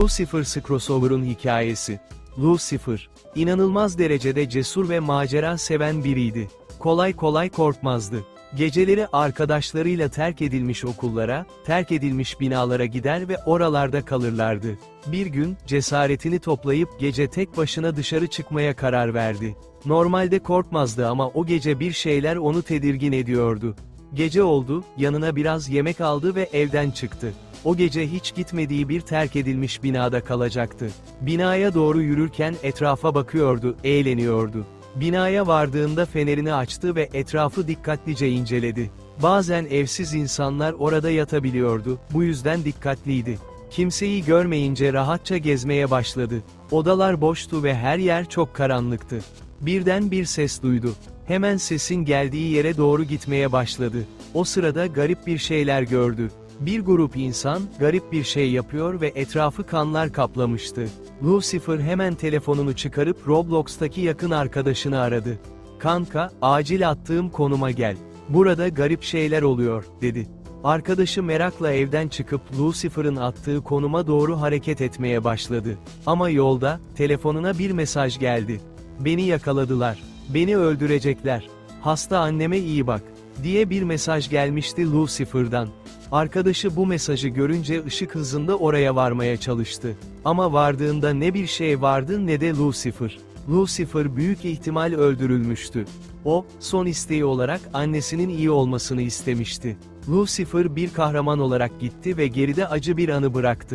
Lucifer Crossover'ın hikayesi. Lucifer, inanılmaz derecede cesur ve macera seven biriydi. Kolay kolay korkmazdı. Geceleri arkadaşlarıyla terk edilmiş okullara, terk edilmiş binalara gider ve oralarda kalırlardı. Bir gün, cesaretini toplayıp gece tek başına dışarı çıkmaya karar verdi. Normalde korkmazdı ama o gece bir şeyler onu tedirgin ediyordu. Gece oldu, yanına biraz yemek aldı ve evden çıktı. O gece hiç gitmediği bir terk edilmiş binada kalacaktı. Binaya doğru yürürken etrafa bakıyordu, eğleniyordu. Binaya vardığında fenerini açtı ve etrafı dikkatlice inceledi. Bazen evsiz insanlar orada yatabiliyordu, bu yüzden dikkatliydi. Kimseyi görmeyince rahatça gezmeye başladı. Odalar boştu ve her yer çok karanlıktı. Birden bir ses duydu. Hemen sesin geldiği yere doğru gitmeye başladı. O sırada garip bir şeyler gördü. Bir grup insan, garip bir şey yapıyor ve etrafı kanlar kaplamıştı. Lucifer hemen telefonunu çıkarıp Roblox'taki yakın arkadaşını aradı. Kanka, acil attığım konuma gel. Burada garip şeyler oluyor, dedi. Arkadaşı merakla evden çıkıp Lucifer'ın attığı konuma doğru hareket etmeye başladı. Ama yolda, telefonuna bir mesaj geldi. Beni yakaladılar. Beni öldürecekler. Hasta anneme iyi bak. Diye bir mesaj gelmişti Lucifer'dan. Arkadaşı bu mesajı görünce ışık hızında oraya varmaya çalıştı. Ama vardığında ne bir şey vardı ne de Lucifer. Lucifer büyük ihtimal öldürülmüştü. O, son isteği olarak annesinin iyi olmasını istemişti. Lucifer bir kahraman olarak gitti ve geride acı bir anı bıraktı.